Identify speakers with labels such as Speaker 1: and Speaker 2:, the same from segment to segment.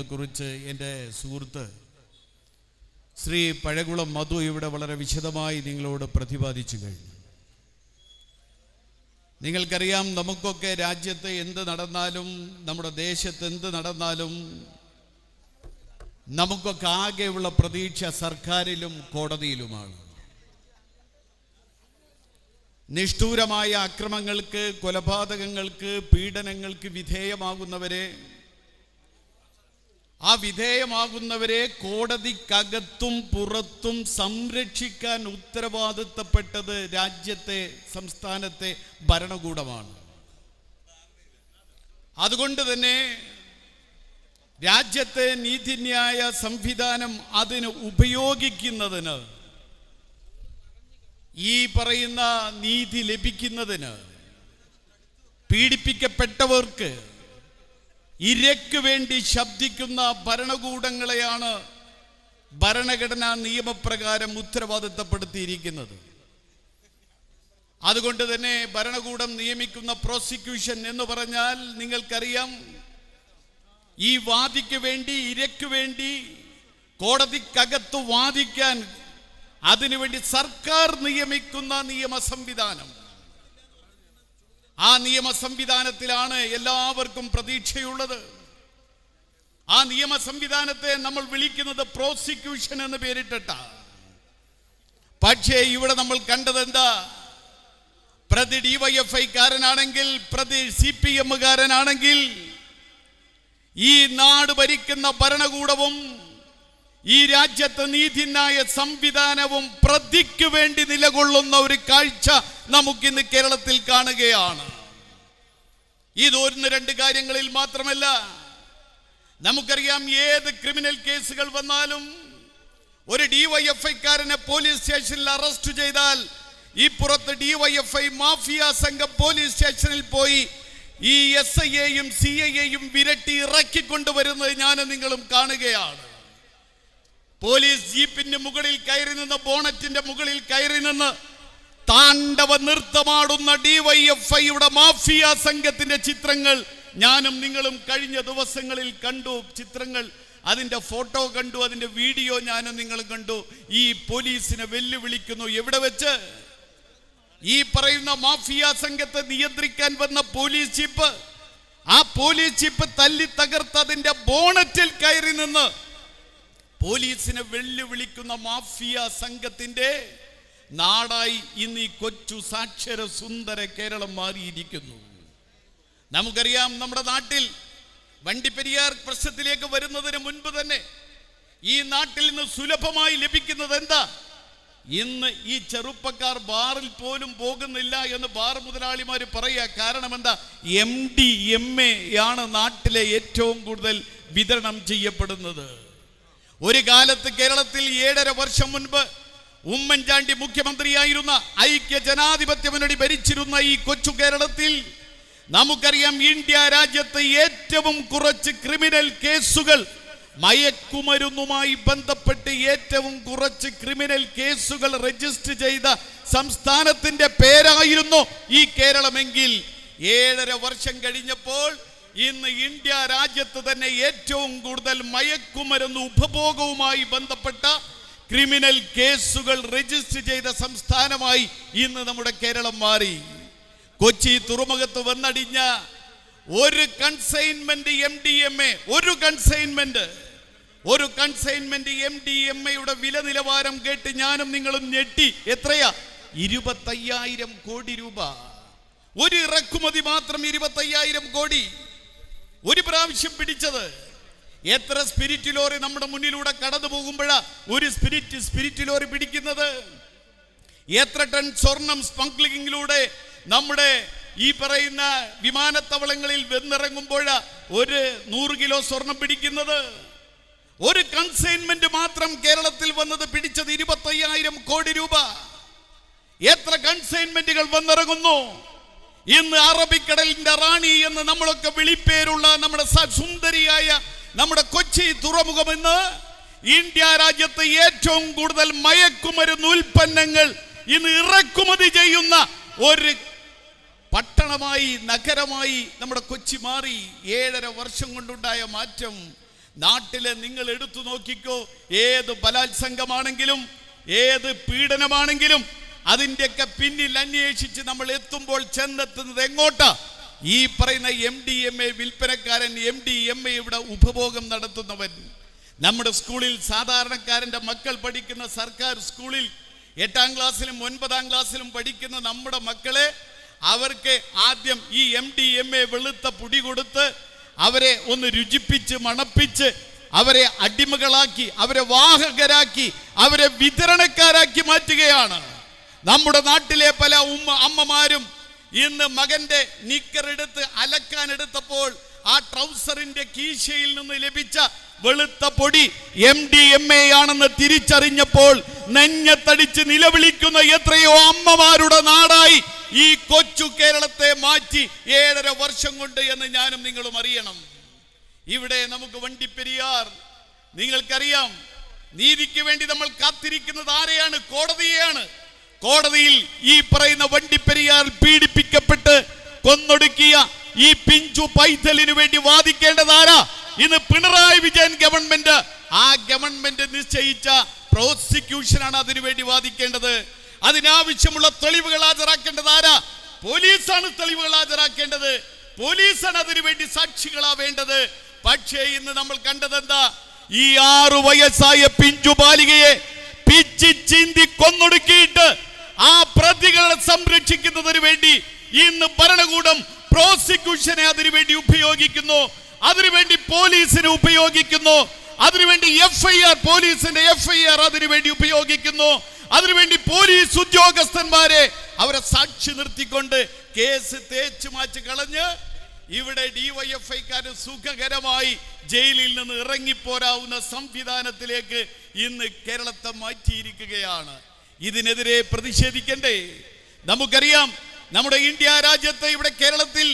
Speaker 1: കുറിച്ച് എന്റെ സുഹൃത്ത് ശ്രീ പഴകുളം മധു ഇവിടെ വളരെ വിശദമായി നിങ്ങളോട് പ്രതിപാദിച്ചു കഴിഞ്ഞു. നിങ്ങൾക്കറിയാം നമുക്കൊക്കെ രാജ്യത്ത് എന്ത് നടന്നാലും നമ്മുടെ ദേശത്ത് എന്ത് നടന്നാലും നമുക്കൊക്കെ ആകെയുള്ള പ്രതീക്ഷ സർക്കാരിലും കോടതിയിലുമാണ്. നിഷ്ഠൂരമായ അക്രമങ്ങൾക്ക് കൊലപാതകങ്ങൾക്ക് പീഡനങ്ങൾക്ക് വിധേയമാകുന്നവരെ ആ വിധേയമാകുന്നവരെ കോടതിക്കകത്തും പുറത്തും സംരക്ഷിക്കാൻ ഉത്തരവാദിത്തപ്പെട്ടത് രാജ്യത്തെ സംസ്ഥാനത്തെ ഭരണകൂടമാണ്. അതുകൊണ്ട് തന്നെ രാജ്യത്തെ നീതിന്യായ സംവിധാനം അതിന് ഉപയോഗിക്കുന്നതിന് ഈ പറയുന്ന നീതി ലഭിക്കുന്നതിന് പീഡിപ്പിക്കപ്പെട്ടവർക്ക് ഇരയ്ക്ക് വേണ്ടി ശബ്ദിക്കുന്ന ഭരണകൂടങ്ങളെയാണ് ഭരണഘടനാ നിയമപ്രകാരം ഉത്തരവാദിത്തപ്പെടുത്തിയിരിക്കുന്നത്. അതുകൊണ്ട് തന്നെ ഭരണകൂടം നിയമിക്കുന്ന പ്രോസിക്യൂഷൻ എന്ന് പറഞ്ഞാൽ നിങ്ങൾക്കറിയാം ഈ വാദിക്ക് വേണ്ടി ഇരയ്ക്ക് വേണ്ടി കോടതിക്കകത്ത് വാദിക്കാൻ അതിനുവേണ്ടി സർക്കാർ നിയമിക്കുന്ന നിയമ സംവിധാനം ആ നിയമ സംവിധാനത്തിലാണ് എല്ലാവർക്കും പ്രതീക്ഷയുള്ളത്. ആ നിയമ സംവിധാനത്തെ നമ്മൾ വിളിക്കുന്നത് പ്രോസിക്യൂഷൻ എന്ന് പേരിട്ടിട്ട. പക്ഷേ ഇവിടെ നമ്മൾ കണ്ടത് എന്താ? പ്രതി ഡിവൈഎഫ്ഐ കാരനാണെങ്കിൽ പ്രതി സി പി എമ്മുകാരനാണെങ്കിൽ ഈ നാട് ഭരിക്കുന്ന ഭരണകൂടവും ഈ രാജ്യത്ത് നീതിന്യായ സംവിധാനവും പ്രതിക്ക് വേണ്ടി നിലകൊള്ളുന്ന ഒരു കാഴ്ച നമുക്കിന്ന് കേരളത്തിൽ കാണുകയാണ്. ഇത് ഒന്ന് രണ്ട് കാര്യങ്ങളിൽ മാത്രമല്ല നമുക്കറിയാം ഏത് ക്രിമിനൽ കേസുകൾ വന്നാലും ഒരു ഡിവൈഎഫ്ഐക്കാരനെ പോലീസ് സ്റ്റേഷനിൽ അറസ്റ്റ് ചെയ്താൽ ഈ പുറത്ത് ഡിവൈഎഫ്ഐ മാഫിയ സംഘം പോലീസ് സ്റ്റേഷനിൽ പോയി ഈ എസ് ഐ എയും സി ഐ എയും വിരട്ടി ഇറക്കിക്കൊണ്ടുവരുന്നത് ഞാൻ നിങ്ങളും കാണുകയാണ്. പോലീസ് ജീപ്പിന്റെ മുകളിൽ കയറി നിന്ന് ബോണറ്റിന്റെ മുകളിൽ കയറി നിന്ന് താണ്ഡവ നൃത്തമാടുന്ന ഡിവൈഎഫ്ഐയുടെ മാഫിയ സംഘത്തിന്റെ ചിത്രങ്ങൾ ഞാനും നിങ്ങളും കഴിഞ്ഞ ദിവസങ്ങളിൽ കണ്ടു. ചിത്രങ്ങൾ അതിന്റെ ഫോട്ടോ കണ്ടു അതിന്റെ വീഡിയോ ഞാനും നിങ്ങളും കണ്ടു. ഈ പോലീസിനെ വെല്ലുവിളിക്കുന്നു. എവിടെ വെച്ച്? ഈ പറയുന്ന മാഫിയ സംഘത്തെ നിയന്ത്രിക്കാൻ വന്ന പോലീസ് ജീപ്പ്. ആ പോലീസ് ജീപ്പ് തല്ലി തകർത്ത് അതിന്റെ ബോണറ്റിൽ കയറി നിന്ന് പോലീസിനെ വെല്ലുവിളിക്കുന്ന മാഫിയ സംഘത്തിന്റെ നാടായി ഇന്ന് ഈ കൊച്ചു സാക്ഷര സുന്ദര കേരളം മാറിയിരിക്കുന്നു. നമുക്കറിയാം നമ്മുടെ നാട്ടിൽ വണ്ടിപ്പെരിയാർ പ്രശ്നത്തിലേക്ക് വരുന്നതിന് മുൻപ് തന്നെ ഈ നാട്ടിൽ നിന്ന് സുലഭമായി ലഭിക്കുന്നത് എന്താ? ഇന്ന് ഈ ചെറുപ്പക്കാർ ബാറിൽ പോലും പോകുന്നില്ല എന്ന് ബാർ മുതലാളിമാർ പറയുക കാരണം എന്താ? എം ഡി എം എ ആണ് നാട്ടിലെ ഏറ്റവും കൂടുതൽ വിതരണം ചെയ്യപ്പെടുന്നത്. ഒരു കാലത്ത് കേരളത്തിൽ ഏഴര വർഷം മുൻപ് ഉമ്മൻചാണ്ടി മുഖ്യമന്ത്രിയായിരുന്ന ഐക്യ ജനാധിപത്യ മുന്നണി ഭരിച്ചിരുന്ന ഈ കൊച്ചു കേരളത്തിൽ നമുക്കറിയാം ഇന്ത്യ രാജ്യത്ത് ഏറ്റവും കുറച്ച് ക്രിമിനൽ കേസുകൾ മയക്കുമരുന്നുമായി ബന്ധപ്പെട്ട് ഏറ്റവും കുറച്ച് ക്രിമിനൽ കേസുകൾ രജിസ്റ്റർ ചെയ്ത സംസ്ഥാനത്തിന്റെ പേരായിരുന്നു ഈ കേരളമെങ്കിൽ ഏഴര വർഷം കഴിഞ്ഞപ്പോൾ ഇന്ന് ഇന്ത്യ രാജ്യത്ത് തന്നെ ഏറ്റവും കൂടുതൽ മയക്കുമരുന്ന് ഉപഭോഗവുമായി ബന്ധപ്പെട്ട ക്രിമിനൽ കേസുകൾ രജിസ്റ്റർ ചെയ്ത സംസ്ഥാനമായി ഇന്ന് നമ്മുടെ കേരളം മാറി. കൊച്ചി തുറമുഖത്ത് വന്നടിഞ്ഞ ഒരു consignment M D M A ഒരു കൺസൈൻമെന്റ് ഒരു കൺസൈൻമെന്റ് എം ഡി എം എയുടെ വില നിലവാരം കേട്ട് ഞാനും നിങ്ങളും ഞെട്ടി. എത്രയാ? ഇരുപത്തയ്യായിരം കോടി രൂപ. ഒരു ഇറക്കുമതി മാത്രം ഇരുപത്തയ്യായിരം കോടി. ഒരു പ്രാവശ്യം പിടിച്ചത്. എത്ര സ്പിരിറ്റ് ലോറി നമ്മുടെ മുന്നിലൂടെ കടന്നു പോകുമ്പോഴാ ഒരു സ്പിരിറ്റ് സ്പിരിറ്റ് ലോറി പിടിക്കുന്നത്. എത്ര ടൺ സ്വർണം സ്മഗ്ലിങ്ങിലൂടെ നമ്മുടെ ഈ പറയുന്ന വിമാനത്താവളങ്ങളിൽ വെന്നിറങ്ങുമ്പോഴാ ഒരു നൂറ് കിലോ സ്വർണം പിടിക്കുന്നത്. ഒരു കൺസൈൻമെന്റ് മാത്രം കേരളത്തിൽ വന്നത് പിടിച്ചത് ഇരുപത്തയ്യായിരം കോടി രൂപ. എത്ര കൺസൈൻമെന്റുകൾ വന്നിറങ്ങുന്നു. ഇന്ന് അറബിക്കടലിന്റെ റാണി എന്ന് നമ്മളൊക്കെ വിളിപ്പേരുള്ള നമ്മുടെ സുന്ദരിയായ നമ്മുടെ കൊച്ചി തുറമുഖം ഇന്ന് ഇന്ത്യ രാജ്യത്ത് ഏറ്റവും കൂടുതൽ മയക്കുമരുന്ന് ഉൽപ്പന്നങ്ങൾ ഇന്ന് ഇറക്കുമതി ചെയ്യുന്ന ഒരു പട്ടണമായി നഗരമായി നമ്മുടെ കൊച്ചി മാറി. ഏഴര വർഷം കൊണ്ടുണ്ടായ മാറ്റം. നാട്ടിലെ നിങ്ങൾ എടുത്തു നോക്കിക്കോ. ഏത് ബലാത്സംഗമാണെങ്കിലും ഏത് പീഡനമാണെങ്കിലും അതിന്റെയൊക്കെ പിന്നിൽ അന്വേഷിച്ച് നമ്മൾ എത്തുമ്പോൾ ചെന്നെത്തുന്നത് എങ്ങോട്ട്? ഈ പറയുന്ന എം ഡി എം എ വിൽപ്പനക്കാരൻ എം ഡി എം എ ഇവിടെ ഉപഭോഗം നടത്തുന്നവൻ. നമ്മുടെ സ്കൂളിൽ സാധാരണക്കാരന്റെ മക്കൾ പഠിക്കുന്ന സർക്കാർ സ്കൂളിൽ എട്ടാം ക്ലാസ്സിലും ഒൻപതാം ക്ലാസ്സിലും പഠിക്കുന്ന നമ്മുടെ മക്കളെ അവർക്ക് ആദ്യം ഈ എം ഡി എം എ വെളുത്ത പുടി കൊടുത്ത് അവരെ ഒന്ന് രുചിപ്പിച്ച് മണപ്പിച്ച് അവരെ അടിമകളാക്കി അവരെ വാഹകരാക്കി അവരെ വിതരണക്കാരാക്കി മാറ്റുകയാണ്. നമ്മുടെ നാട്ടിലെ പല ഉമ്മ അമ്മമാരും ഇന്ന് മകന്റെ നിക്കർ എടുത്ത് അലക്കാൻ എടുത്തപ്പോൾ ആ ട്രൗസറിന്റെ കീശയിൽ നിന്ന് ലഭിച്ച വെളുത്ത പൊടി എം ഡി എം എ ആണെന്ന് തിരിച്ചറിഞ്ഞപ്പോൾ നെഞ്ഞത്തടിച്ച് നിലവിളിക്കുന്ന എത്രയോ അമ്മമാരുടെ നാടായി ഈ കൊച്ചു കേരളത്തെ മാറ്റി ഏഴര വർഷം കൊണ്ട് എന്ന് ഞാനും നിങ്ങളും അറിയണം. ഇവിടെ നമുക്ക് വണ്ടിപ്പെരിയാർ. നിങ്ങൾക്കറിയാം നീതിക്ക് വേണ്ടി നമ്മൾ കാത്തിരിക്കുന്നത് ആരെയാണ്? കോടതിയെയാണ്. കോടതിയിൽ ഈ പറയുന്ന വണ്ടിപ്പെരിയാർ പീഡിപ്പിക്കപ്പെട്ട് കൊന്നൊടുക്കിയ ഈ പിഞ്ചു പൈതലിന് വേണ്ടി വാദിക്കേണ്ടത് ആരാ? ഇന്ന് പിണറായി വിജയൻ ഗവൺമെന്റ്. ആ ഗവൺമെന്റ് നിശ്ചയിച്ച പ്രോസിക്യൂഷനാണ് അതിനു വേണ്ടി വാദിക്കേണ്ടത്. അതിനാവശ്യമുള്ള തെളിവുകൾ ഹാജരാക്കേണ്ടത് ആരാ? പോലീസാണ് തെളിവുകൾ ഹാജരാക്കേണ്ടത്. പോലീസാണ് അതിനു വേണ്ടി സാക്ഷികളാ വേണ്ടത്. പക്ഷേ ഇന്ന് നമ്മൾ കണ്ടത് എന്താ? ഈ ആറു വയസ്സായ പിഞ്ചു ബാലികയെ പിച്ചി ചിന്തി കൊന്നൊടുക്കിയിട്ട് ആ പ്രതികളെ സംരക്ഷിക്കുന്നതിന് വേണ്ടി ഇന്ന് ഭരണകൂടം പ്രോസിക്യൂഷനെ അതിനുവേണ്ടി ഉപയോഗിക്കുന്നു. അതിനുവേണ്ടി പോലീസിനെ ഉപയോഗിക്കുന്നു. അതിനുവേണ്ടി എഫ് ഐ ആർ പോലീസിന്റെ എഫ് ഐ ആർ അതിനുവേണ്ടി ഉപയോഗിക്കുന്നു. അതിനുവേണ്ടി പോലീസ് ഉദ്യോഗസ്ഥന്മാരെ അവരെ സാക്ഷി നിർത്തിക്കൊണ്ട് കേസ് തേച്ചു മാറ്റി കളഞ്ഞ് ഇവിടെ ഡിവൈഎഫ്ഐക്കാര് സുഖകരമായി ജയിലിൽ നിന്ന് ഇറങ്ങിപ്പോരാവുന്ന സംവിധാനത്തിലേക്ക് ഇന്ന് കേരളത്തെ മാറ്റിയിരിക്കുകയാണ്. ഇതിനെതിരെ പ്രതിഷേധിക്കണ്ടേ? നമുക്കറിയാം നമ്മുടെ ഇന്ത്യ രാജ്യത്ത് ഇവിടെ കേരളത്തിൽ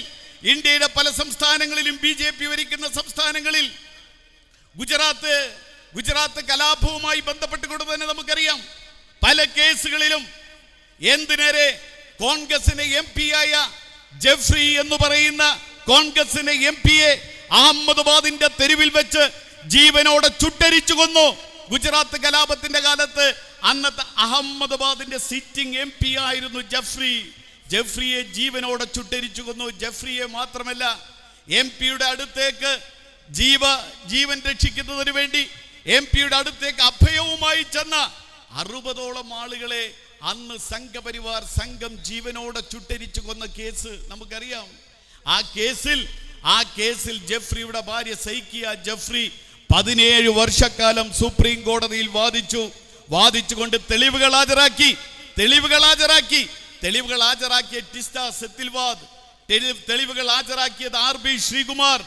Speaker 1: ഇന്ത്യയുടെ പല സംസ്ഥാനങ്ങളിലും ബി ജെ പി ഭരിക്കുന്ന സംസ്ഥാനങ്ങളിൽ ഗുജറാത്ത് ഗുജറാത്ത് കലാപവുമായി ബന്ധപ്പെട്ടുകൊണ്ട് തന്നെ നമുക്കറിയാം പല കേസുകളിലും എന്തിനേരെ കോൺഗ്രസിന്റെ എം പി ആയ ജെഫ്രി എന്ന് പറയുന്ന കോൺഗ്രസിന്റെ എം പിയെ അഹമ്മദാബാദിന്റെ തെരുവിൽ വെച്ച് ജീവനോടെ ചുട്ടരിച്ചു കൊന്നു. ഗുജറാത്ത് കലാപത്തിന്റെ കാലത്ത് അന്നത്തെ അഹമ്മദാബാദിന്റെ സിറ്റിംഗ് എം പി ആയിരുന്നു ജഫ്രി. ജഫ്രിയെ ജീവനോടെ ചുട്ടരിച്ചു കൊന്നു. ജഫ്രിയെ മാത്രമല്ല എം പിയുടെ അടുത്തേക്ക് ജീവ ജീവൻ രക്ഷിക്കുന്നതിന് വേണ്ടി എം പിയുടെ അടുത്തേക്ക് അഭയവുമായി ചെന്ന അറുപതോളം ആളുകളെ അന്ന് സംഘപരിവാർ സംഘം ജീവനോടെ ചുട്ടരിച്ചു കൊന്ന കേസ് നമുക്കറിയാം. ആ കേസിൽ ആ കേസിൽ ജഫ്രിയുടെ ഭാര്യ സൈക്കിയ ജഫ്രി പതിനേഴ് വർഷക്കാലം സുപ്രീം കോടതിയിൽ വാദിച്ചു. വാദിച്ചുകൊണ്ട് തെളിവുകൾ ഹാജരാക്കി തെളിവുകൾ ഹാജരാക്കി തെളിവുകൾ ഹാജരാക്കിയ ടിസ്റ്റ സെത്തിൽവാദ് തെളി- തെളിവുകൾ ഹാജരാക്കിയത് ആർ ബി ശ്രീകുമാർ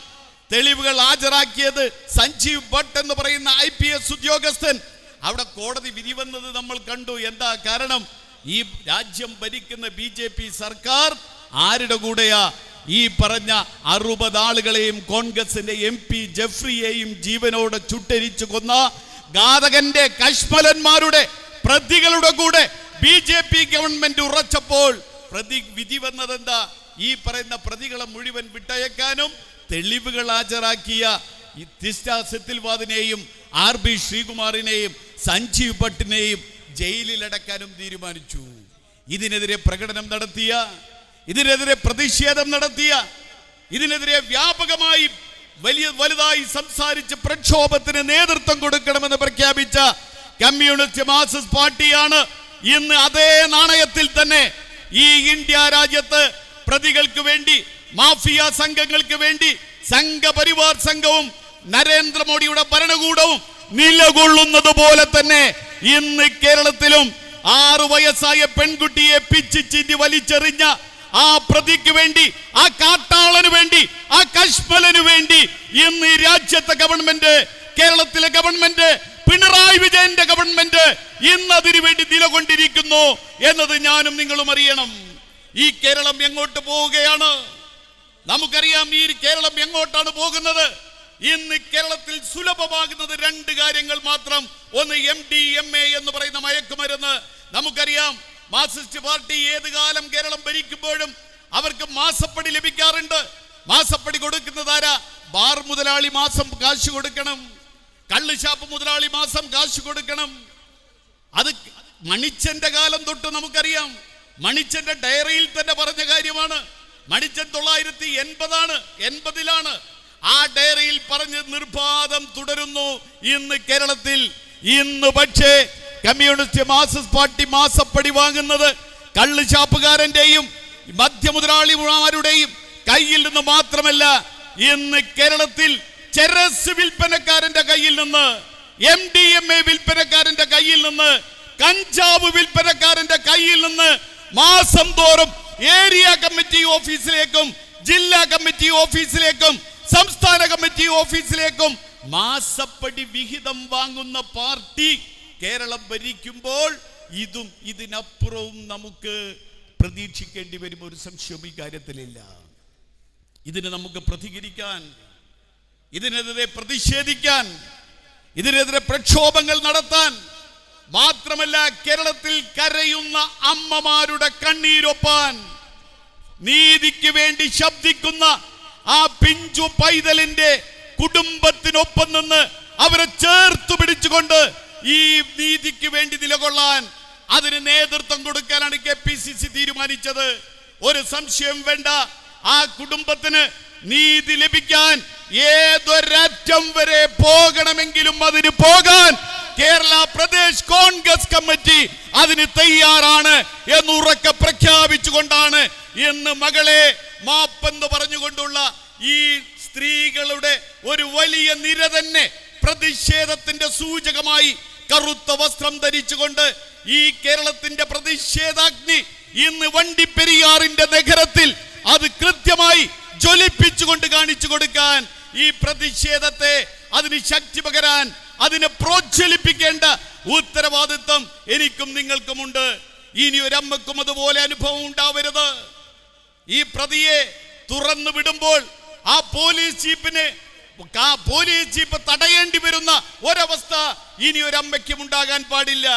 Speaker 1: തെളിവുകൾ ഹാജരാക്കിയത് സഞ്ജീവ് ഭട്ട് എന്ന് പറയുന്ന ഐ പി എസ് ഉദ്യോഗസ്ഥൻ. അവിടെ കോടതി വിധി വന്നത് നമ്മൾ കണ്ടു. എന്താ കാരണം? ഈ രാജ്യം ഭരിക്കുന്ന ബി ജെ പി സർക്കാർ ആരുടെ കൂടെയാ? ഈ പറഞ്ഞ അറുപത് ആളുകളെയും കോൺഗ്രസിന്റെ എം പി ജഫ്രിയെയും ജീവനോടെ ചുട്ടരിച്ചു കൊന്ന ഘാതകന്റെ കശ്മലന്മാരുടെ പ്രതികളുടെ കൂടെ ബി ജെ പി ഗവൺമെന്റ് ഉറച്ചപ്പോൾ പ്രതി വിധി വന്നതെന്താ? ഈ പറയുന്ന പ്രതികളെ മുഴുവൻ വിട്ടയക്കാനും തെളിവുകൾ ഹാജരാക്കിയ സെത്തിൽവാദിനെയും ആർ ബി ശ്രീകുമാറിനെയും സഞ്ജീവ് ഭട്ടിനെയും ജയിലിലടക്കാനും തീരുമാനിച്ചു. ഇതിനെതിരെ പ്രകടനം നടത്തിയ ഇതിനെതിരെ പ്രതിഷേധം നടത്തിയ ഇതിനെതിരെ വ്യാപകമായി വലിയ വലുതായി സംസാരിച്ച് പ്രക്ഷോഭത്തിന് നേതൃത്വം കൊടുക്കണമെന്ന് പ്രഖ്യാപിച്ച കമ്മ്യൂണിസ്റ്റ് മാർക്സിസ്റ്റ് പാർട്ടിയാണ് ഇന്ന് അതേ നാണയത്തിൽ തന്നെ ഈ ഇന്ത്യ രാജ്യത്ത് പ്രതികൾക്ക് വേണ്ടി മാഫിയ സംഘങ്ങൾക്ക് വേണ്ടി സംഘപരിവാർ സംഘവും നരേന്ദ്രമോദിയുടെ ഭരണകൂടവും നിലകൊള്ളുന്നത് പോലെ തന്നെ ഇന്ന് കേരളത്തിലും ആറു വയസ്സായ പെൺകുട്ടിയെ പിച്ച് വലിച്ചെറിഞ്ഞ ആ പ്രതിക്ക് വേണ്ടി ആ കാട്ടാളന് വേണ്ടി ആ കശ്മലന് വേണ്ടി ഇന്ന് ഈ രാജ്യത്തെ ഗവൺമെന്റ് കേരളത്തിലെ ഗവൺമെന്റ് പിണറായി വിജയന്റെ ഗവൺമെന്റ് ഇന്ന് അതിനു വേണ്ടി നിലകൊണ്ടിരിക്കുന്നു എന്നത് ഞാനും നിങ്ങളും അറിയണം. ഈ കേരളം എങ്ങോട്ട് പോവുകയാണ്? നമുക്കറിയാം ഈ കേരളം എങ്ങോട്ടാണ് പോകുന്നത്? ഇന്ന് കേരളത്തിൽ സുലഭമാകുന്നത് രണ്ട് കാര്യങ്ങൾ മാത്രം. ഒന്ന് എം ഡി എം എ എന്ന് പറയുന്ന മയക്കുമരുന്ന്. നമുക്കറിയാം മാർക്സിസ്റ്റ് പാർട്ടി ഏത് കാലം കേരളം ഭരിക്കുമ്പോഴും അവർക്ക് മാസപ്പടി ലഭിക്കാറുണ്ട്. മാസപ്പടി കൊടുക്കുന്നതാരാ ബാർ മുതലാളി മാസം കാശ് കൊടുക്കണം. കള്ള് ഷാപ്പ് മുതലാളി മാസം കാശ് കൊടുക്കണം. അത് മണിച്ചന്റെ കാലം തൊട്ട് നമുക്കറിയാം. മണിച്ചന്റെ ഡയറിയിൽ തന്നെ പറഞ്ഞ കാര്യമാണ്. മണിച്ചൻ തൊള്ളായിരത്തി എൺപതാണ് എൺപതിലാണ്. ആ ഡയറിയിൽ പറഞ്ഞ് നിർബാധം തുടരുന്നു ഇന്ന് കേരളത്തിൽ. ഇന്ന് പക്ഷേ കമ്മ്യൂണിസ്റ്റ് മാർക്സിസ്റ്റ് പാർട്ടി മാസപ്പടി വാങ്ങുന്നത് കള്ള് ചാപ്പുകാരന്റെയും മധ്യമുതലാളിമാരുടെയും കയ്യിൽ നിന്ന് മാത്രമല്ല ഇന്ന് കേരളത്തിൽ ചെറസ് വിൽപ്പനക്കാരന്റെ കയ്യിൽ നിന്ന് എം ഡി എം എ വിൽപ്പനക്കാരന്റെ കയ്യിൽ നിന്ന് കഞ്ചാവ് വിൽപ്പനക്കാരന്റെ കയ്യിൽ നിന്ന് മാസം തോറും ഏരിയ കമ്മിറ്റി ഓഫീസിലേക്കും ജില്ലാ കമ്മിറ്റി ഓഫീസിലേക്കും സംസ്ഥാന കമ്മിറ്റി ഓഫീസിലേക്കും മാസപ്പടി വിഹിതം വാങ്ങുന്ന പാർട്ടി കേരളം ഭരിക്കുമ്പോൾ ഇതും ഇതിനപ്പുറവും നമുക്ക് പ്രതീക്ഷിക്കേണ്ടി വരും ഒരു സംശയം ഈ കാര്യത്തിലില്ല. ഇതിന് നമുക്ക് പ്രതികരിക്കാൻ ഇതിനെതിരെ പ്രതിഷേധിക്കാൻ ഇതിനെതിരെ പ്രക്ഷോഭങ്ങൾ നടത്താൻ മാത്രമല്ല കേരളത്തിൽ കരയുന്ന അമ്മമാരുടെ കണ്ണീരൊപ്പാൻ നീതിക്ക് വേണ്ടി ശബ്ദിക്കുന്ന ആ പിഞ്ചു പൈതലിന്റെ കുടുംബത്തിനൊപ്പം നിന്ന് അവരെ ചേർത്ത് പിടിച്ചുകൊണ്ട് ഈ നീതിക്ക് വേണ്ടി നിലകൊള്ളാൻ അതിന് നേതൃത്വം കൊടുക്കാനാണ് കെ പി സി സി തീരുമാനിച്ചത്. ഒരു സംശയം വേണ്ട. ആ കുടുംബത്തിന് നീതി ലഭിക്കാൻ ഏതൊരറ്റം വരെ പോകണമെങ്കിലും അതിന് പോകാൻ കേരള പ്രദേശ് കോൺഗ്രസ് കമ്മിറ്റി അതിന് തയ്യാറാണ് എന്ന് ഉറക്കെ പ്രഖ്യാപിച്ചുകൊണ്ടാണ് ഇന്ന് മകളെ മാപ്പെന്ന് പറഞ്ഞുകൊണ്ടുള്ള ഈ സ്ത്രീകളുടെ ഒരു വലിയ നിര തന്നെ പ്രതിഷേധത്തിന്റെ സൂചകമായി കറുത്ത വസ്ത്രം ധരിച്ചുകൊണ്ട് ഈ കേരളത്തിന്റെ പ്രതിഷേധാഗ്നി ഇന്ന് വണ്ടിപ്പെരിയാറിന്റെ നഗരത്തിൽ അത് കൃത്യമായി ജ്വലിപ്പിച്ചുകൊണ്ട് കാണിച്ചു കൊടുക്കാൻ ഈ പ്രതിഷേധത്തെ അതിന് ശക്തി പകരാൻ അതിനെ പ്രോജ്വലിപ്പിക്കേണ്ട ഉത്തരവാദിത്വം എനിക്കും നിങ്ങൾക്കുമുണ്ട്. ഇനി ഒരമ്മക്കും അതുപോലെ അനുഭവം ഉണ്ടാവരുത്. ഈ പ്രതിയെ തുറന്നു വിടുമ്പോൾ ആ പോലീസ് ജീപ്പിന് ആ പോലീസ് ജീപ്പ് തടയേണ്ടി വരുന്ന ഒരവസ്ഥ ഇനി ഒരു അമ്മയ്ക്കും ഉണ്ടാകാൻ പാടില്ല.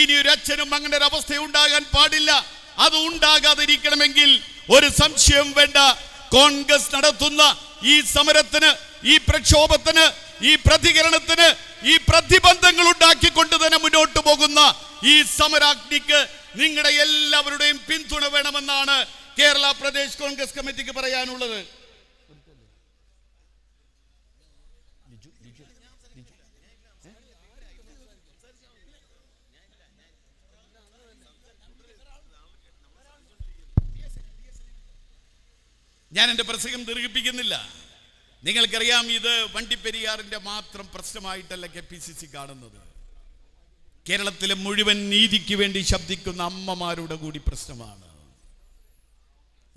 Speaker 1: ഇനി ഒരു അച്ഛനും അങ്ങനെ ഒരു അവസ്ഥ ഉണ്ടാകാൻ പാടില്ല. അത് ഉണ്ടാകാതിരിക്കണമെങ്കിൽ ഒരു സംശയം വേണ്ട. കോൺഗ്രസ് നടത്തുന്ന ഈ സമരത്തിന് ഈ പ്രക്ഷോഭത്തിന് ഈ പ്രതികരണത്തിന് ഈ പ്രതിബന്ധങ്ങൾ ഉണ്ടാക്കിക്കൊണ്ട് തന്നെ മുന്നോട്ട് പോകുന്ന ഈ സമരാഗ്നിക്ക് നിങ്ങളുടെ എല്ലാവരുടെയും പിന്തുണ വേണമെന്നാണ് കേരള പ്രദേശ് കോൺഗ്രസ് കമ്മിറ്റിക്ക് പറയാനുള്ളത്. ഞാൻ എന്റെ പ്രസംഗം ദീർഘിപ്പിക്കുന്നില്ല. നിങ്ങൾക്കറിയാം ഇത് വണ്ടിപ്പെരിയാറിന്റെ മാത്രം പ്രശ്നമായിട്ടല്ല കെ പി സി സി കാണുന്നത്. കേരളത്തിലെ മുഴുവൻ നീതിക്ക് വേണ്ടി ശബ്ദിക്കുന്ന അമ്മമാരുടെ കൂടി പ്രശ്നമാണ്.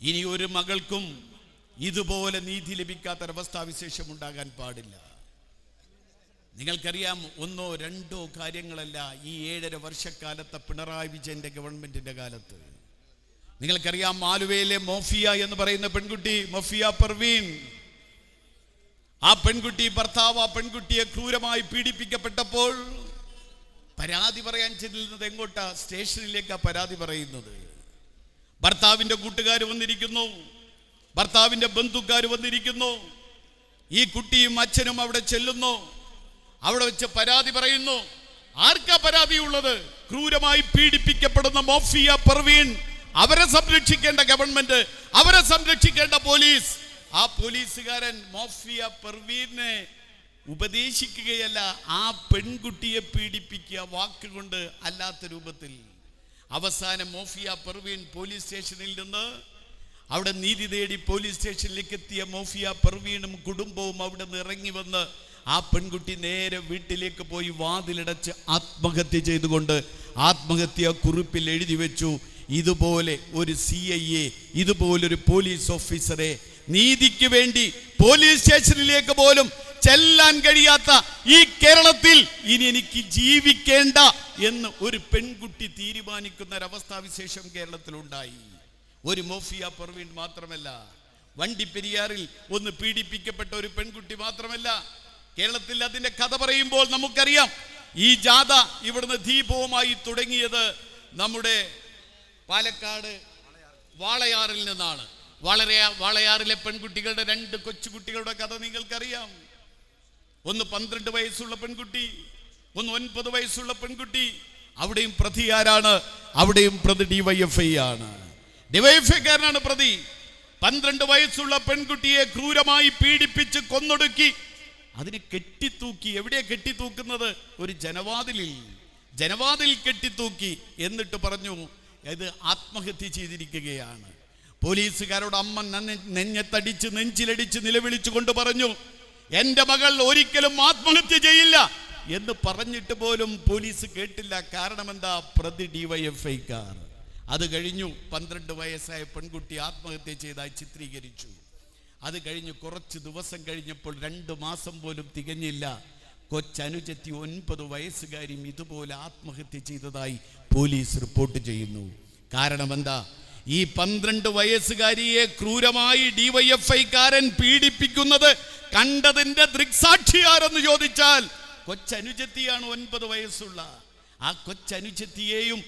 Speaker 1: ഇനി ഒരു മകൾക്കും ഇതുപോലെ നീതി ലഭിക്കാത്തൊരവസ്ഥാവിശേഷം ഉണ്ടാകാൻ പാടില്ല. നിങ്ങൾക്കറിയാം ഒന്നോ രണ്ടോ കാര്യങ്ങളല്ല ഈ ഏഴര വർഷക്കാലത്തെ പിണറായി വിജയന്റെ ഗവൺമെന്റിന്റെ കാലത്ത്. നിങ്ങൾക്കറിയാം ആലുവയിലെ മോഫിയ എന്ന് പറയുന്ന പെൺകുട്ടി മൊഫിയ പർവീൻ. ആ പെൺകുട്ടി ഭർത്താവ് ആ പെൺകുട്ടിയെ ക്രൂരമായി പീഡിപ്പിക്കപ്പെട്ടപ്പോൾ പരാതി പറയാൻ ചെല്ലുന്നത് എങ്ങോട്ടാ? സ്റ്റേഷനിലേക്കാ പരാതി പറയുന്നത്. ഭർത്താവിന്റെ കൂട്ടുകാർ വന്നിരിക്കുന്നു. ഭർത്താവിന്റെ ബന്ധുക്കാർ വന്നിരിക്കുന്നു. ഈ കുട്ടിയും അച്ഛനും അവിടെ ചെല്ലുന്നു. അവിടെ വെച്ച് പരാതി പറയുന്നു. ആർക്കാ പരാതിയുള്ളത്? ക്രൂരമായി പീഡിപ്പിക്കപ്പെടുന്ന മോഫിയ പർവീൻ. അവരെ സംരക്ഷിക്കേണ്ട ഗവൺമെന്റ് അവരെ സംരക്ഷിക്കേണ്ട പോലീസ്. ആ പോലീസുകാരൻ മോഫിയ പർവീനെ ഉപദേശിക്കുകയല്ല ആ പെൺകുട്ടിയെ പീഡിപ്പിക്കുക വാക്കുകൊണ്ട് അല്ലാത്ത രൂപത്തിൽ. അവസാനം മോഫിയ പെർവീൻ പോലീസ് സ്റ്റേഷനിൽ നിന്ന് അവിടെ നീതി തേടി പോലീസ് സ്റ്റേഷനിലേക്ക് എത്തിയ മോഫിയ പർവീനും കുടുംബവും അവിടെ നിന്ന് ഇറങ്ങി വന്ന് ആ പെൺകുട്ടി നേരെ വീട്ടിലേക്ക് പോയി വാതിലടച്ച് ആത്മഹത്യ ചെയ്തുകൊണ്ട് ആത്മഹത്യ കുറിപ്പിൽ എഴുതി വെച്ചു. ഇതുപോലെ ഒരു സി ഐ എ ഇതുപോലൊരു പോലീസ് ഓഫീസറെ നീതിക്ക് വേണ്ടി പോലീസ് സ്റ്റേഷനിലേക്ക് പോലും ചെല്ലാൻ കഴിയാത്ത ഈ കേരളത്തിൽ ഇനി എനിക്ക് ജീവിക്കേണ്ട എന്ന് ഒരു പെൺകുട്ടി തീരുമാനിക്കുന്ന ഒരവസ്ഥാവിശേഷം കേരളത്തിലുണ്ടായി. ഒരു മോഫിയ പെർവീൻ മാത്രമല്ല വണ്ടി പെരിയാറിൽ ഒന്ന് പീഡിപ്പിക്കപ്പെട്ട ഒരു പെൺകുട്ടി മാത്രമല്ല. കേരളത്തിൽ അതിന്റെ കഥ പറയുമ്പോൾ നമുക്കറിയാം ഈ ജാഥ ഇവിടുന്ന് ദീപവുമായി തുടങ്ങിയത് നമ്മുടെ പാലക്കാട് വാളയാറിൽ നിന്നാണ്. വളരെ വാളയാറിലെ പെൺകുട്ടികളുടെ രണ്ട് കൊച്ചുകുട്ടികളുടെ കഥ നിങ്ങൾക്കറിയാം. ഒന്ന് പന്ത്രണ്ട് വയസ്സുള്ള പെൺകുട്ടി ഒന്ന് ഒൻപത് വയസ്സുള്ള പെൺകുട്ടി. അവിടെയും പ്രതി ആരാണ്? അവിടെയും പ്രതി ഡിവൈഎഫ്ഐ ആണ്. ഡിവൈഎഫ്ഐക്കാരനാണ് പ്രതി. പന്ത്രണ്ട് വയസ്സുള്ള പെൺകുട്ടിയെ ക്രൂരമായി പീഡിപ്പിച്ച് കൊന്നൊടുക്കി. അതിനെ കെട്ടിത്തൂക്കി. എവിടെയാ കെട്ടിത്തൂക്കുന്നത്? ഒരു ജനവാതിലിൽ. ജനവാതിൽ കെട്ടിത്തൂക്കി. എന്നിട്ട് പറഞ്ഞു ഇത് ആത്മഹത്യ ചെയ്തിരിക്കുകയാണ്. പോലീസുകാരോട് അമ്മ നെഞ്ഞത്തടിച്ച് നെഞ്ചിലടിച്ച് നിലവിളിച്ചു കൊണ്ട് പറഞ്ഞു എന്റെ മകൾ ഒരിക്കലും ആത്മഹത്യ ചെയ്യില്ല. എന്ന് പറഞ്ഞിട്ട് പോലും പോലീസ് കേട്ടില്ല. കാരണം എന്താ പ്രതി ഡിവൈഎഫ്ഐക്കാർ അത് കഴിഞ്ഞു പന്ത്രണ്ട് വയസ്സായ പെൺകുട്ടി ആത്മഹത്യ ചെയ്തായി ചിത്രീകരിച്ചു. അത് കഴിഞ്ഞ് കുറച്ച് ദിവസം കഴിഞ്ഞപ്പോൾ രണ്ട് മാസം പോലും തികഞ്ഞില്ല. കൊച്ചനുജത്തി ഒൻപത് വയസ്സുകാരിയും ഇതുപോലെ ആത്മഹത്യ ചെയ്തതായി പോലീസ് റിപ്പോർട്ട് ചെയ്യുന്നു. കാരണം എന്താ? ഈ പന്ത്രണ്ട് വയസ്സുകാരിയെ ക്രൂരമായി ഡിവൈഎഫ്ഐക്കാരൻ പീഡിപ്പിക്കുന്നത് കണ്ടതിന്റെ ദൃക്സാക്ഷിയാരെന്ന് ചോദിച്ചാൽ കൊച്ചനുജത്തിയാണ് ഒൻപത് വയസ്സുള്ള. ആ കൊച്ചനുജത്തിയെയും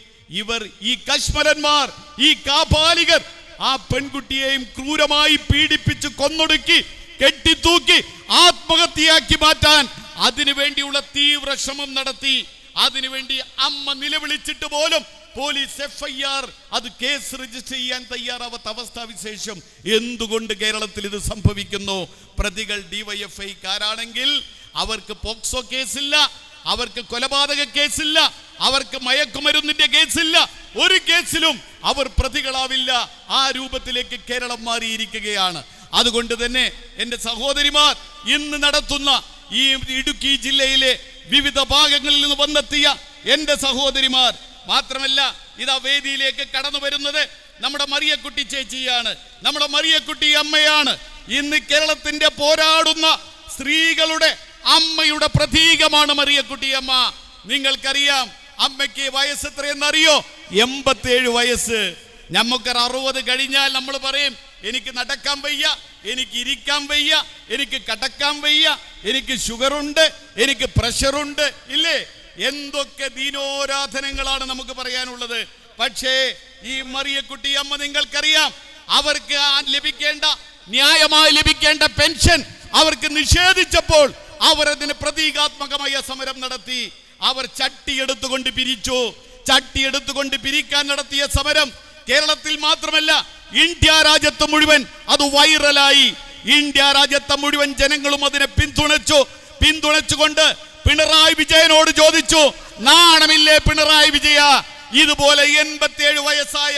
Speaker 1: ഇവർ ഈ കശ്മലന്മാർ ഈ കാപാലികർ ആ പെൺകുട്ടിയെയും ക്രൂരമായി പീഡിപ്പിച്ച് കൊന്നൊടുക്കി കെട്ടിത്തൂക്കി ആത്മഹത്യയാക്കി മാറ്റാൻ അതിനു വേണ്ടിയുള്ള തീവ്ര ശ്രമം നടത്തി അതിനുവേണ്ടി അമ്മ നിലവിളിച്ചിട്ട് പോലും പോലീസ് എഫ് ഐ ആർ അത് കേസ് രജിസ്റ്റർ ചെയ്യാൻ തയ്യാറാവാത്ത അവസ്ഥാവിശേഷം എന്തുകൊണ്ട് കേരളത്തിൽ ഇത് സംഭവിക്കുന്നു? പ്രതികൾ ഡിവൈഎഫ്ഐ കാരാണെങ്കിൽ അവർക്ക് പോക്സോ കേസില്ല അവർക്ക് കൊലപാതക കേസില്ല അവർക്ക് മയക്കുമരുന്നിന്റെ കേസില്ല. ഒരു കേസിലും അവർ പ്രതികളാവില്ല. ആ രൂപത്തിലേക്ക് കേരളം മാറിയിരിക്കുകയാണ്. അതുകൊണ്ട് തന്നെ എന്റെ സഹോദരിമാർ ഇന്ന് നടത്തുന്ന ഈ ഇടുക്കി ജില്ലയിലെ വിവിധ ഭാഗങ്ങളിൽ നിന്ന് വന്നെത്തിയ എന്റെ സഹോദരിമാർ. മാത്രമല്ല ഇതാ വേദിയിലേക്ക് കടന്നു വരുന്നത് നമ്മുടെ മറിയക്കുട്ടി ചേച്ചിയാണ്. നമ്മുടെ മറിയക്കുട്ടി അമ്മയാണ്. ഇന്ന് കേരളത്തിന്റെ പോരാടുന്ന സ്ത്രീകളുടെ അമ്മയുടെ പ്രതീകമാണ് മറിയക്കുട്ടി അമ്മ. നിങ്ങൾക്കറിയാം അമ്മയ്ക്ക് വയസ്സ് എത്രയെന്നറിയോ എൺപത്തേഴ് വയസ്സ്. നമുക്കൊരു അറുപത് കഴിഞ്ഞാൽ നമ്മൾ പറയും എനിക്ക് നടക്കാൻ വയ്യ എനിക്ക് ഇരിക്കാൻ വയ്യ എനിക്ക് കടക്കാൻ വയ്യ എനിക്ക് ഷുഗറുണ്ട് എനിക്ക് പ്രഷറുണ്ട് ഇല്ലേ? എന്തൊക്കെ ദീനോരാധനങ്ങളാണ് നമുക്ക് പറയാനുള്ളത്. പക്ഷേ ഈ മറിയക്കുട്ടി അമ്മ നിങ്ങൾക്കറിയാം അവർക്ക് ലഭിക്കേണ്ട ന്യായമായി ലഭിക്കേണ്ട പെൻഷൻ അവർക്ക് നിഷേധിച്ചപ്പോൾ അവർ അതിന് പ്രതീകാത്മകമായ സമരം നടത്തി. അവർ ചട്ടി എടുത്തുകൊണ്ട് പിരിച്ചു. ചട്ടി എടുത്തുകൊണ്ട് പിരിക്കാൻ നടത്തിയ സമരം കേരളത്തിൽ മാത്രമല്ല ഇന്ത്യ രാജ്യത്ത് മുഴുവൻ അത് വൈറലായി. ഇന്ത്യ രാജ്യത്തെ മുഴുവൻ ജനങ്ങളും അതിനെ പിന്തുണച്ചു. പിന്തുണച്ചുകൊണ്ട് പിണറായി വിജയനോട് ചോദിച്ചു നാണമില്ലേ പിണറായി വിജയ? ഇതുപോലെ എൺപത്തിയേഴ് വയസ്സായ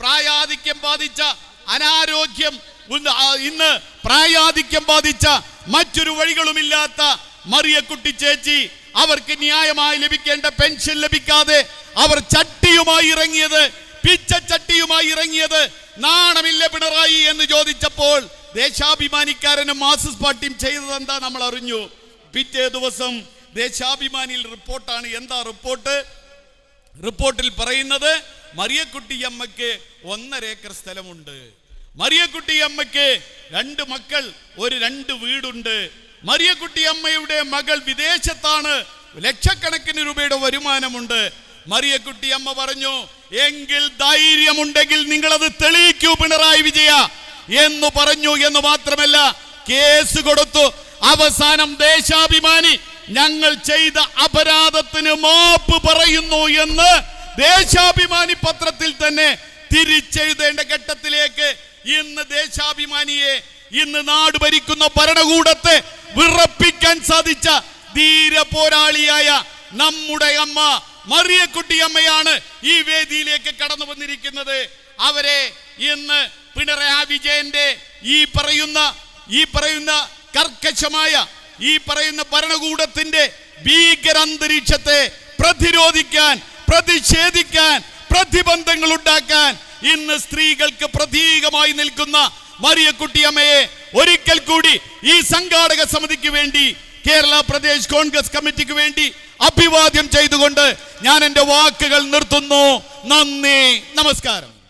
Speaker 1: പ്രായാധിക്യം ബാധിച്ച അനാരോഗ്യം ഇന്ന് പ്രായാധിക്യം ബാധിച്ച മറ്റൊരു വഴികളുമില്ലാത്ത മറിയക്കുട്ടി ചേച്ചി അവർക്ക് ന്യായമായി ലഭിക്കേണ്ട പെൻഷൻ ലഭിക്കാതെ അവർ ചട്ടിയുമായി ഇറങ്ങിയത് പിച്ച ചട്ടിയുമായി ഇറങ്ങിയത് നാണമില്ല പിണറായി എന്ന് ചോദിച്ചപ്പോൾ ദേശാഭിമാനിക്കാരനും മാർസിസ്റ്റ് പാർട്ടിയും ചെയ്തത് എന്താ നമ്മൾ അറിഞ്ഞു? പിറ്റേ ദിവസം ദേശാഭിമാനിയിൽ റിപ്പോർട്ടാണ്. എന്താ റിപ്പോർട്ട്? റിപ്പോർട്ടിൽ പറയുന്നത് മറിയക്കുട്ടി അമ്മയ്ക്ക് ഒന്നര ഏക്കർ സ്ഥലമുണ്ട്. മറിയക്കുട്ടി അമ്മയ്ക്ക് രണ്ട് മക്കൾ ഒരു രണ്ട് വീടുണ്ട്. മറിയക്കുട്ടി അമ്മയുടെ മകൾ വിദേശത്താണ്. ലക്ഷക്കണക്കിന് രൂപയുടെ വരുമാനമുണ്ട്. മറിയക്കുട്ടി അമ്മ പറഞ്ഞു എങ്കിൽ ധൈര്യമുണ്ടെങ്കിൽ നിങ്ങളത് തെളിയിക്കൂ പിണറായി വിജയ. എന്ന് പറഞ്ഞു എന്ന് മാത്രമല്ല കേസ് കൊടുത്തു. അവസാനം ദേശാഭിമാനി ഞങ്ങൾ ചെയ്ത അപരാധത്തിന് മാപ്പ് പറയുന്നു എന്ന് ദേശാഭിമാനി പത്രത്തിൽ തന്നെ തിരിച്ചെഴുതേണ്ട ഘട്ടത്തിലേക്ക് ഇന്ന് ദേശാഭിമാനിയെ ഇന്ന് നാട് ഭരിക്കുന്ന ഭരണകൂടത്തെ വിറപ്പിക്കാൻ സാധിച്ച ധീര പോരാളിയായ നമ്മുടെ അമ്മ മറിയക്കുട്ടി അമ്മയാണ് ഈ വേദിയിലേക്ക് കടന്നു വന്നിരിക്കുന്നത്. അവരെ ഇന്ന് പിണറായി വിജയന്റെ ഈ പറയുന്ന ഈ പറയുന്ന കർക്കശമായ ഈ പറയുന്ന ഭരണകൂടത്തിന്റെ ഭീകര അന്തരീക്ഷത്തെ പ്രതിരോധിക്കാൻ പ്രതിഷേധിക്കാൻ പ്രതിബന്ധങ്ങൾ ഉണ്ടാക്കാൻ ഇന്ന് സ്ത്രീകൾക്ക് പ്രതീകമായി നിൽക്കുന്ന മറിയക്കുട്ടിയമ്മയെ ഒരിക്കൽ കൂടി ഈ സംഘാടക സമിതിക്ക് വേണ്ടി കേരള പ്രദേശ് കോൺഗ്രസ് കമ്മിറ്റിക്ക് വേണ്ടി അഭിവാദ്യം ചെയ്തുകൊണ്ട് ഞാൻ എന്റെ വാക്കുകൾ നിർത്തുന്നു. നന്ദി. നമസ്കാരം.